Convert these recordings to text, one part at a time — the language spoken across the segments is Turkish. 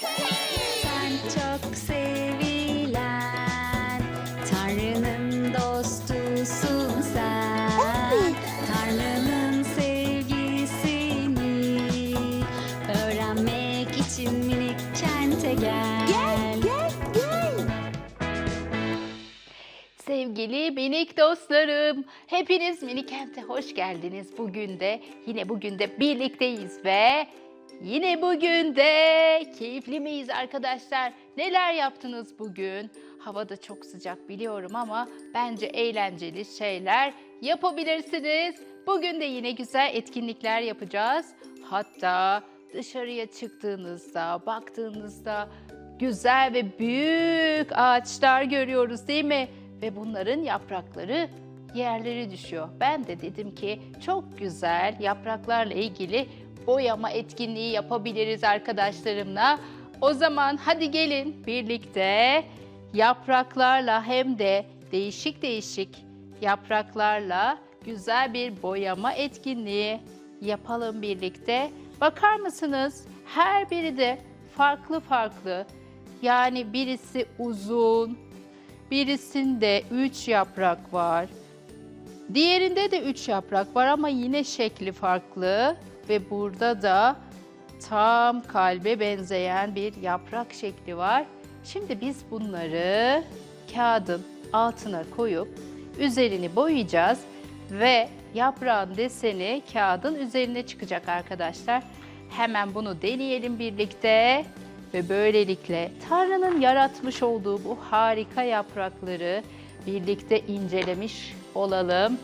Sen çok sevilen Tanrı'nın dostusun sen Tanrı'nın sevgisini Öğrenmek için minik kente gel Gel, gel, gel. Sevgili minik dostlarım, hepiniz Minik Kent'e hoş geldiniz. Bugün de yine bugün de birlikteyiz ve yine bugün de keyifli miyiz arkadaşlar? Neler yaptınız bugün? Hava da çok sıcak biliyorum ama bence eğlenceli şeyler yapabilirsiniz. Bugün de yine güzel etkinlikler yapacağız. Hatta dışarıya çıktığınızda, baktığınızda güzel ve büyük ağaçlar görüyoruz değil mi? Ve bunların yaprakları yerlere düşüyor. Ben de dedim ki çok güzel yapraklarla ilgili boyama etkinliği yapabiliriz arkadaşlarımla. O zaman hadi gelin birlikte yapraklarla hem de değişik değişik yapraklarla güzel bir boyama etkinliği yapalım birlikte. Bakar mısınız? Her biri de farklı farklı. Yani birisi uzun, birisinde üç yaprak var. Diğerinde de üç yaprak var ama yine şekli farklı ve burada da tam kalbe benzeyen bir yaprak şekli var. Şimdi biz bunları kağıdın altına koyup üzerini boyayacağız ve yaprağın deseni kağıdın üzerine çıkacak arkadaşlar. Hemen bunu deneyelim birlikte ve böylelikle Tanrı'nın yaratmış olduğu bu harika yaprakları birlikte incelemiş olalım.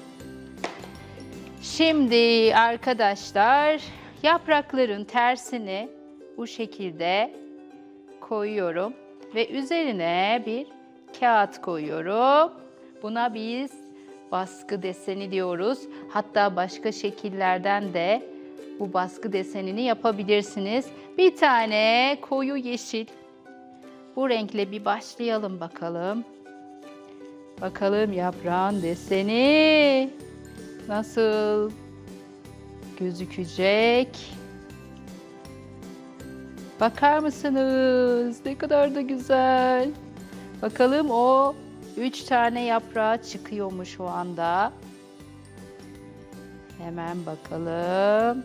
Şimdi arkadaşlar yaprakların tersini bu şekilde koyuyorum ve üzerine bir kağıt koyuyorum. Buna biz baskı deseni diyoruz. Hatta başka şekillerden de bu baskı desenini yapabilirsiniz. Bir tane koyu yeşil. Bu renkle bir başlayalım bakalım. Bakalım yaprağın deseni nasıl gözükecek? Bakar mısınız? Ne kadar da güzel. Bakalım o üç tane yaprağı çıkıyor mu şu anda? Hemen bakalım.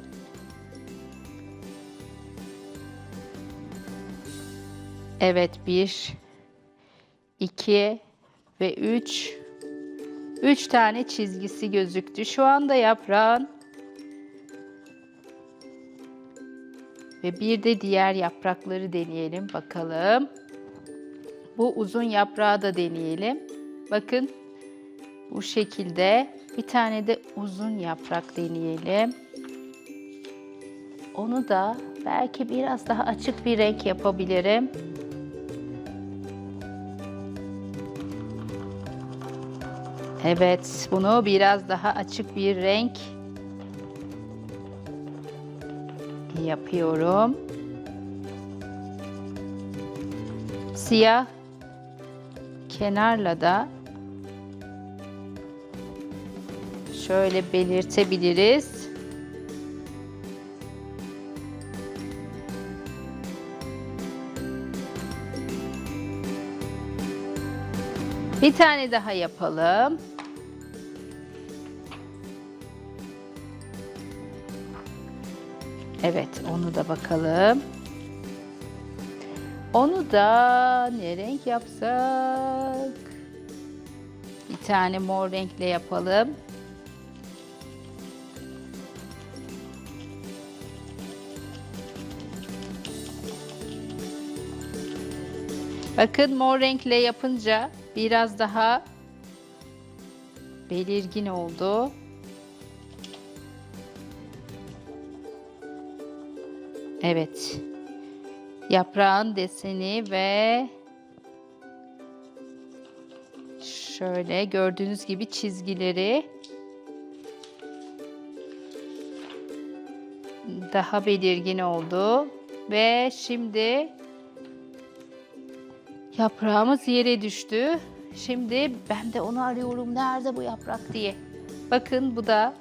Evet bir, iki ve üç. Üç tane çizgisi gözüktü. Şu anda yaprağın ve bir de diğer yaprakları deneyelim bakalım. Bu uzun yaprağı da deneyelim. Bakın bu şekilde bir tane de uzun yaprak deneyelim. Onu da belki biraz daha açık bir renk yapabilirim. Evet, bunu biraz daha açık bir renk yapıyorum. Siyah kenarla da şöyle belirtebiliriz. Bir tane daha yapalım. Evet, onu da bakalım. Onu da ne renk yapsak? Bir tane mor renkle yapalım. Bakın mor renkle yapınca biraz daha belirgin oldu. Evet. Yaprağın deseni ve şöyle gördüğünüz gibi çizgileri daha belirgin oldu ve şimdi yaprağımız yere düştü. Şimdi ben de onu arıyorum nerede bu yaprak diye. Bakın bu da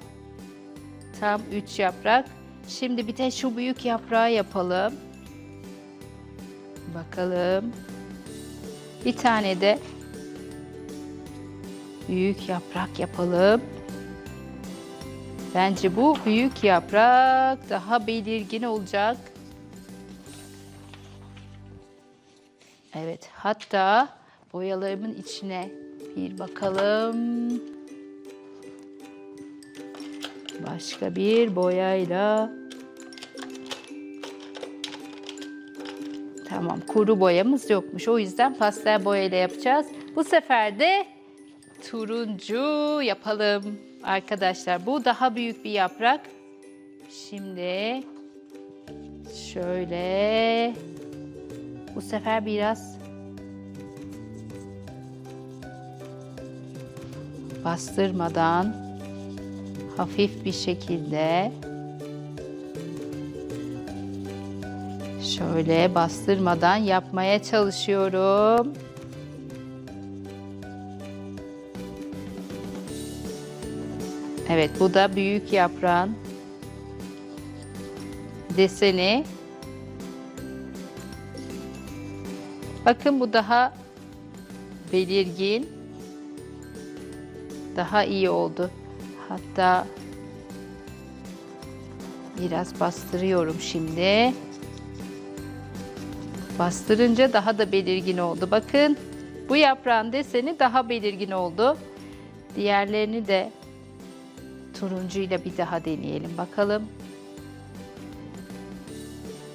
tam 3 yaprak. Şimdi bir de şu büyük yaprağı yapalım. Bakalım. Bir tane de büyük yaprak yapalım. Bence bu büyük yaprak daha belirgin olacak. Evet, hatta boyalarımın içine bir bakalım. Başka bir boyayla. Tamam, kuru boyamız yokmuş. O yüzden pastel boyayla yapacağız. Bu sefer de turuncu yapalım. Arkadaşlar bu daha büyük bir yaprak. Şimdi şöyle bu sefer biraz bastırmadan hafif bir şekilde şöyle bastırmadan yapmaya çalışıyorum. Evet bu da büyük yaprağın deseni. Bakın bu daha belirgin. Daha iyi oldu. Hatta biraz bastırıyorum şimdi. Bastırınca daha da belirgin oldu. Bakın bu yaprağın deseni daha belirgin oldu. Diğerlerini de turuncuyla bir daha deneyelim bakalım.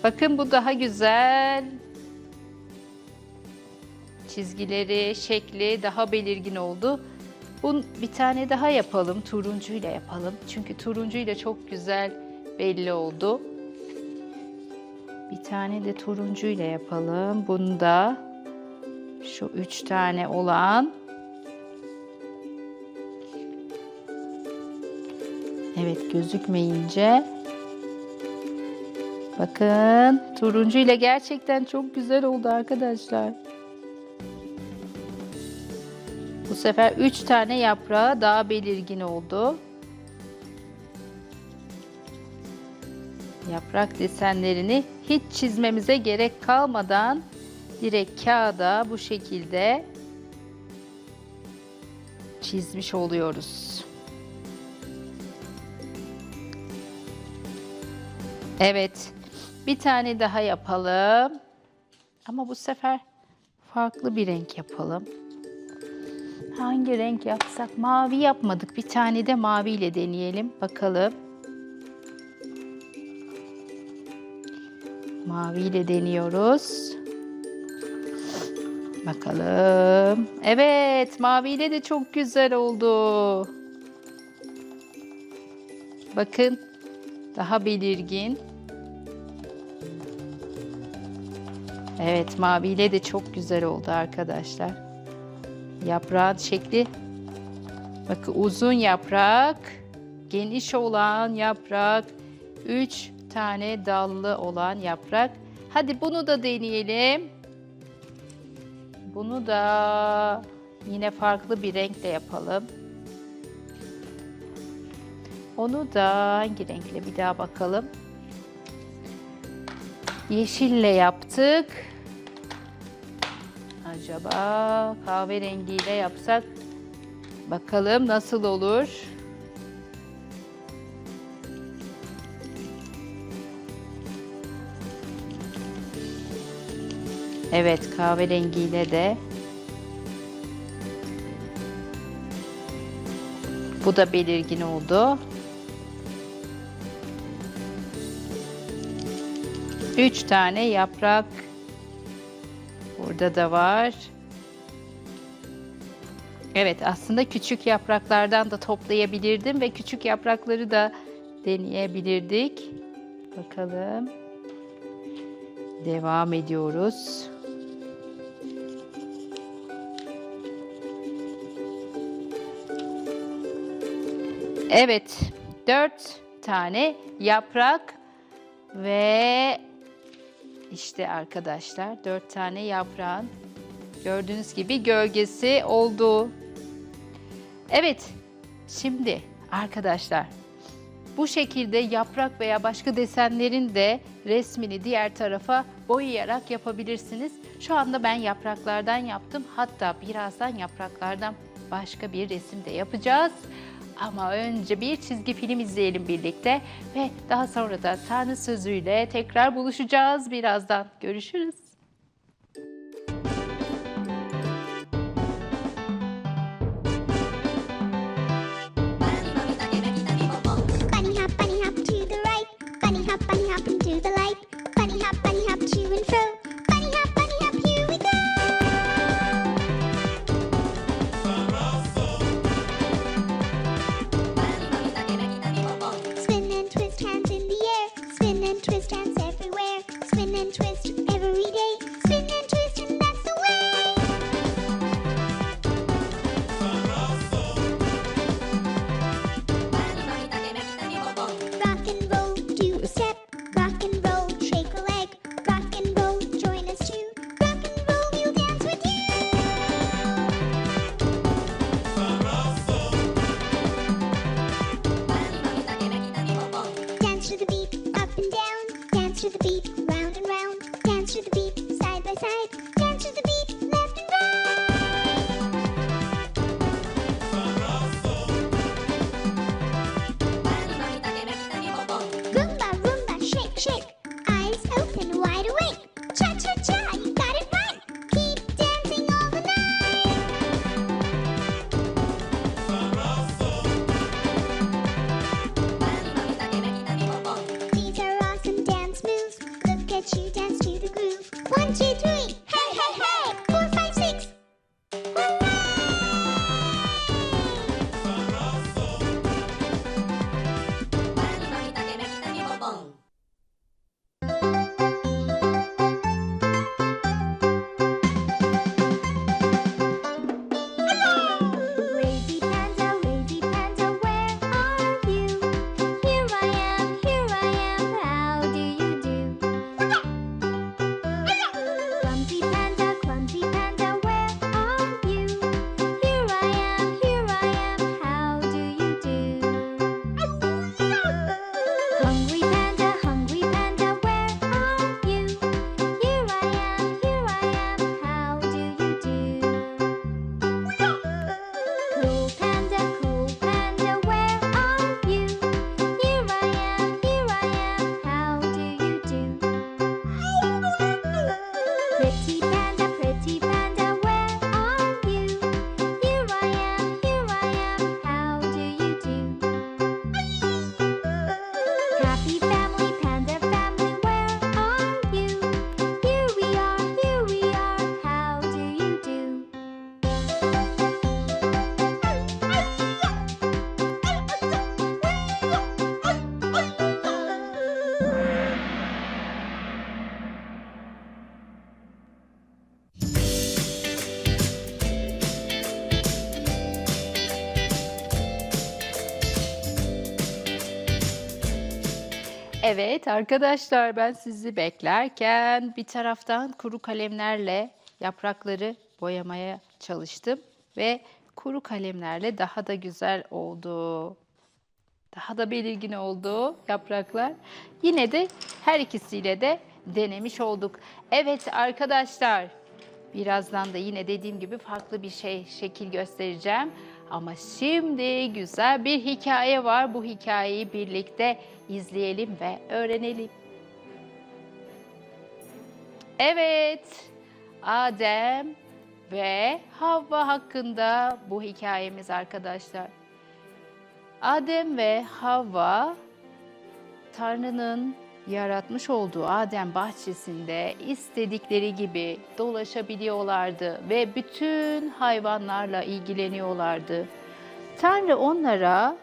Bakın bu daha güzel. Çizgileri, şekli daha belirgin oldu. Bu bir tane daha yapalım. Turuncuyla yapalım. Çünkü turuncuyla çok güzel belli oldu. Bir tane de turuncuyla yapalım. Bunu da şu üç tane olan Evet gözükmeyince bakın turuncu ile gerçekten çok güzel oldu arkadaşlar. Sefer 3 tane yaprağı daha belirgin oldu. Yaprak desenlerini hiç çizmemize gerek kalmadan direkt kağıda bu şekilde çizmiş oluyoruz. Evet. Bir tane daha yapalım. Ama bu sefer farklı bir renk yapalım. Hangi renk yapsak? Mavi yapmadık. Bir tane de maviyle deneyelim. Bakalım. Maviyle deniyoruz. Bakalım. Evet, maviyle de çok güzel oldu. Bakın, daha belirgin. Evet, maviyle de çok güzel oldu arkadaşlar. Yaprağın şekli bakın uzun yaprak, geniş olan yaprak, 3 tane dallı olan yaprak. Hadi bunu da deneyelim. Bunu da yine farklı bir renkle yapalım. Onu da hangi renkle bir daha bakalım. Yeşille yaptık. Acaba kahverengiyle yapsak bakalım nasıl olur? Evet kahverengiyle de bu da belirgin oldu. Üç tane yaprak burada da var. Evet aslında küçük yapraklardan da toplayabilirdim ve küçük yaprakları da deneyebilirdik. Bakalım. Devam ediyoruz. Evet, dört tane yaprak ve işte arkadaşlar dört tane yaprağın gördüğünüz gibi gölgesi oldu. Evet, şimdi arkadaşlar Bu şekilde yaprak veya başka desenlerin de resmini diğer tarafa boyayarak yapabilirsiniz. Şu anda ben yapraklardan yaptım. Hatta birazdan yapraklardan başka bir resim de yapacağız. Ama önce bir çizgi film izleyelim birlikte ve daha sonra da Tanrı sözüyle tekrar buluşacağız birazdan. Görüşürüz. Evet arkadaşlar ben sizi beklerken bir taraftan kuru kalemlerle yaprakları boyamaya çalıştım ve kuru kalemlerle daha da güzel oldu. Daha da belirgin oldu yapraklar. Yine de her ikisiyle de denemiş olduk. Evet arkadaşlar birazdan da yine dediğim gibi farklı bir şey şekil göstereceğim. Ama şimdi güzel bir hikaye var. Bu hikayeyi birlikte izleyelim ve öğrenelim. Evet, Adem ve Havva hakkında bu hikayemiz arkadaşlar. Adem ve Havva Tanrı'nın yaratmış olduğu Adem bahçesinde istedikleri gibi dolaşabiliyorlardı ve bütün hayvanlarla ilgileniyorlardı. Tanrı onlara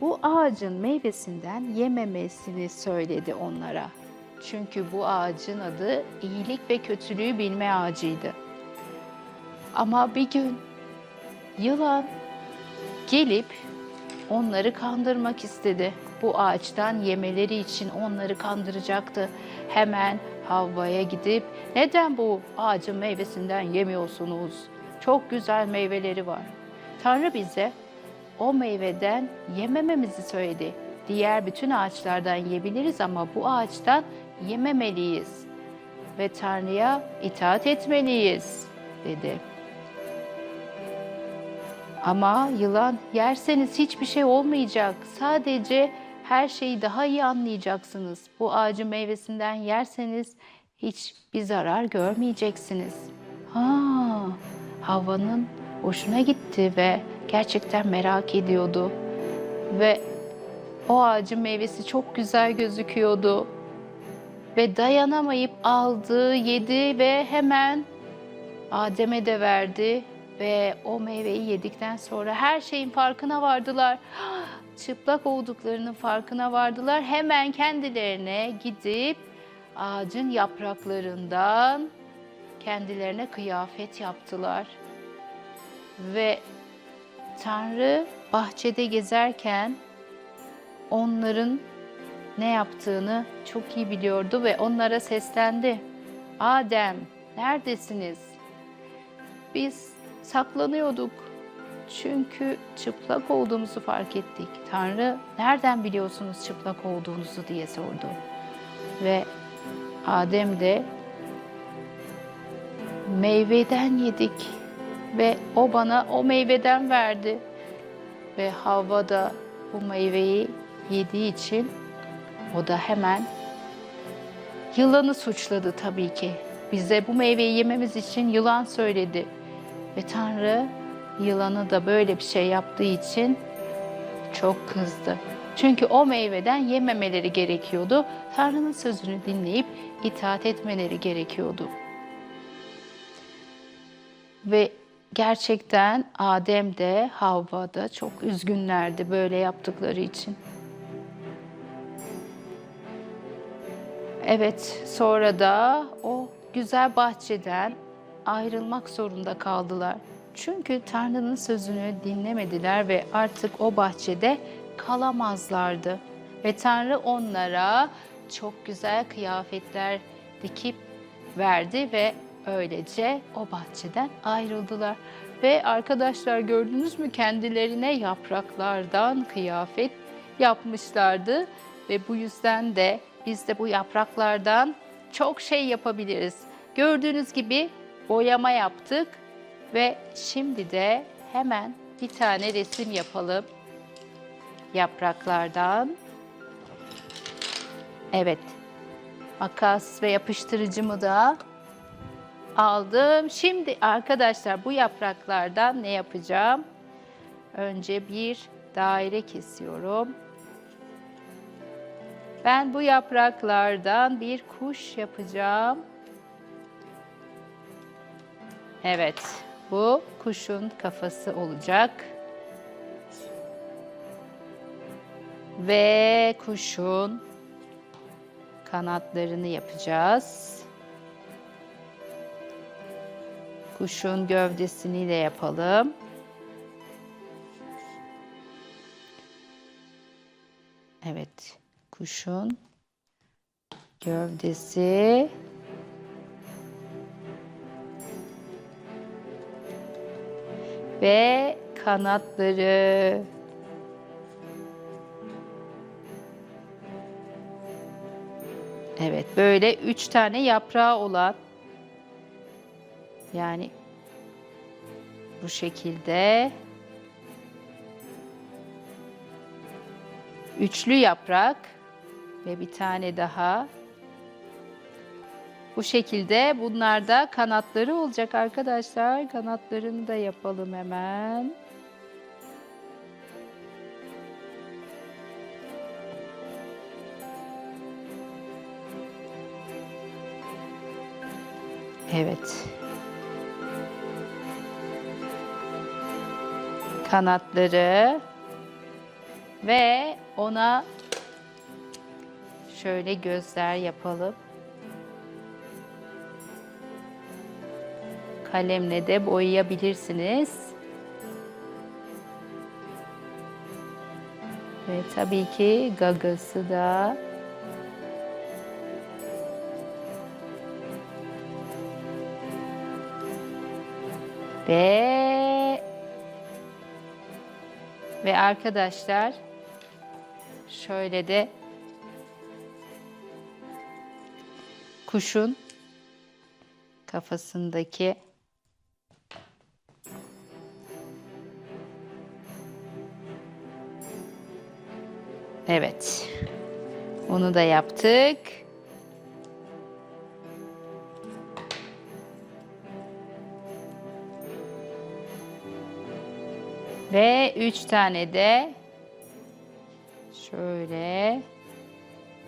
bu ağacın meyvesinden yememesini söyledi onlara. Çünkü bu ağacın adı iyilik ve kötülüğü bilme ağacıydı. Ama bir gün yılan gelip onları kandırmak istedi. Bu ağaçtan yemeleri için onları kandıracaktı. Hemen Havva'ya gidip neden bu ağacın meyvesinden yemiyorsunuz? Çok güzel meyveleri var. Tanrı bize o meyveden yemememizi söyledi. Diğer bütün ağaçlardan yiyebiliriz ama bu ağaçtan yememeliyiz ve Tanrı'ya itaat etmeliyiz dedi. Ama yılan yerseniz hiçbir şey olmayacak. Sadece her şeyi daha iyi anlayacaksınız. Bu ağacın meyvesinden yerseniz hiçbir zarar görmeyeceksiniz. Ha, Havva'nın hoşuna gitti ve gerçekten merak ediyordu. Ve o ağacın meyvesi çok güzel gözüküyordu. Ve dayanamayıp aldı, yedi ve hemen Adem'e de verdi ve o meyveyi yedikten sonra her şeyin farkına vardılar. Çıplak olduklarının farkına vardılar. Hemen kendilerine gidip ağacın yapraklarından kendilerine kıyafet yaptılar. Ve Tanrı bahçede gezerken onların ne yaptığını çok iyi biliyordu ve onlara seslendi. Adem, neredesiniz? Biz saklanıyorduk. Çünkü çıplak olduğumuzu fark ettik. Tanrı, nereden biliyorsunuz çıplak olduğunuzu diye sordu. Ve Adem de meyveden yedik ve o bana o meyveden verdi. Ve Havva da bu meyveyi yediği için o da hemen yılanı suçladı tabii ki. Bize bu meyveyi yememiz için yılan söyledi. Ve Tanrı yılanı da böyle bir şey yaptığı için çok kızdı. Çünkü o meyveden yememeleri gerekiyordu. Tanrı'nın sözünü dinleyip itaat etmeleri gerekiyordu. Ve gerçekten Adem de Havva da çok üzgünlerdi böyle yaptıkları için. Evet, sonra da o güzel bahçeden ayrılmak zorunda kaldılar. Çünkü Tanrı'nın sözünü dinlemediler ve artık o bahçede kalamazlardı. Ve Tanrı onlara çok güzel kıyafetler dikip verdi ve öylece o bahçeden ayrıldılar. Ve arkadaşlar gördünüz mü kendilerine yapraklardan kıyafet yapmışlardı ve bu yüzden de biz de bu yapraklardan çok şey yapabiliriz. Gördüğünüz gibi boyama yaptık ve şimdi de hemen bir tane resim yapalım yapraklardan. Evet. Makas ve yapıştırıcımı da aldım. Şimdi arkadaşlar bu yapraklardan ne yapacağım? Önce bir daire kesiyorum. Ben bu yapraklardan bir kuş yapacağım. Evet, bu kuşun kafası olacak. Ve kuşun kanatlarını yapacağız. Kuşun gövdesini de yapalım. Evet, kuşun gövdesi ve kanatları. Evet, böyle üç tane yaprağı olan yani bu şekilde üçlü yaprak ve bir tane daha bu şekilde bunlar da kanatları olacak arkadaşlar. Kanatlarını da yapalım hemen. Evet. Kanatları ve ona şöyle gözler yapalım. Kalemle de boyayabilirsiniz. Ve tabii ki gagası da ve Ve arkadaşlar şöyle de kuşun kafasındaki Evet. Onu da yaptık. Ve üç tane de şöyle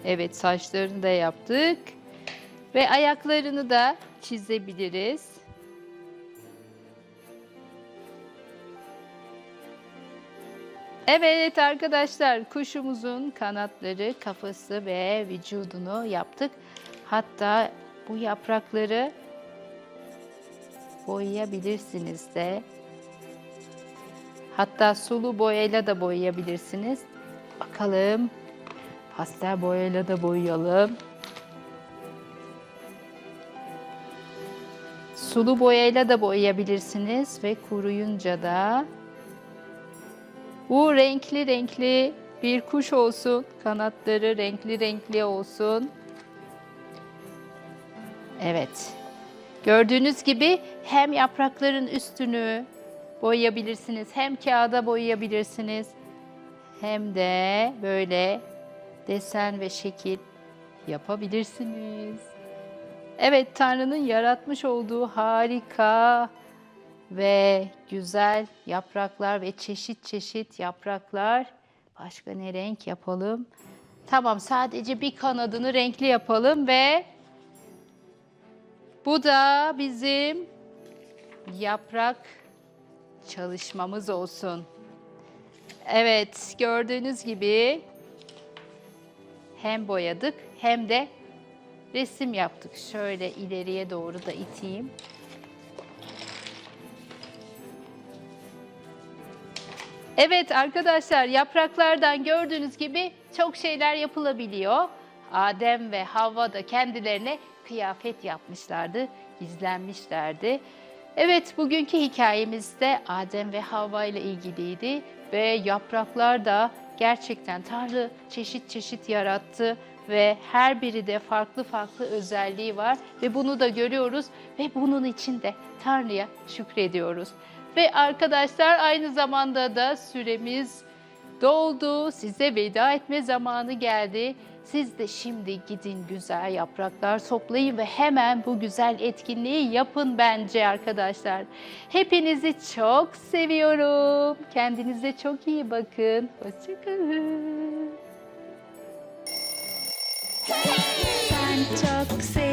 evet saçlarını da yaptık. Ve ayaklarını da çizebiliriz. Evet arkadaşlar kuşumuzun kanatları, kafası ve vücudunu yaptık. Hatta bu yaprakları boyayabilirsiniz de. Hatta sulu boyayla da boyayabilirsiniz. Bakalım. Pastel boyayla da boyayalım. Sulu boyayla da boyayabilirsiniz ve kuruyunca da bu renkli renkli bir kuş olsun. Kanatları renkli renkli olsun. Evet. Gördüğünüz gibi hem yaprakların üstünü boyayabilirsiniz, hem kağıda boyayabilirsiniz, hem de böyle desen ve şekil yapabilirsiniz. Evet, Tanrı'nın yaratmış olduğu harika ve güzel yapraklar ve çeşit çeşit yapraklar. Başka ne renk yapalım? Tamam, sadece bir kanadını renkli yapalım ve bu da bizim yaprak çalışmamız olsun. Evet, gördüğünüz gibi hem boyadık hem de resim yaptık. Şöyle ileriye doğru da iteyim. Evet arkadaşlar yapraklardan gördüğünüz gibi çok şeyler yapılabiliyor. Adem ve Havva da kendilerine kıyafet yapmışlardı, gizlenmişlerdi. Evet bugünkü hikayemiz de Adem ve Havva ile ilgiliydi ve yapraklar da gerçekten Tanrı çeşit çeşit yarattı ve her biri de farklı farklı özelliği var ve bunu da görüyoruz ve bunun için de Tanrı'ya şükrediyoruz. Ve arkadaşlar aynı zamanda da süremiz doldu. Size veda etme zamanı geldi. Siz de şimdi gidin güzel yapraklar toplayın ve hemen bu güzel etkinliği yapın bence arkadaşlar. Hepinizi çok seviyorum. Kendinize çok iyi bakın. Hoşçakalın. Sen çok sevilen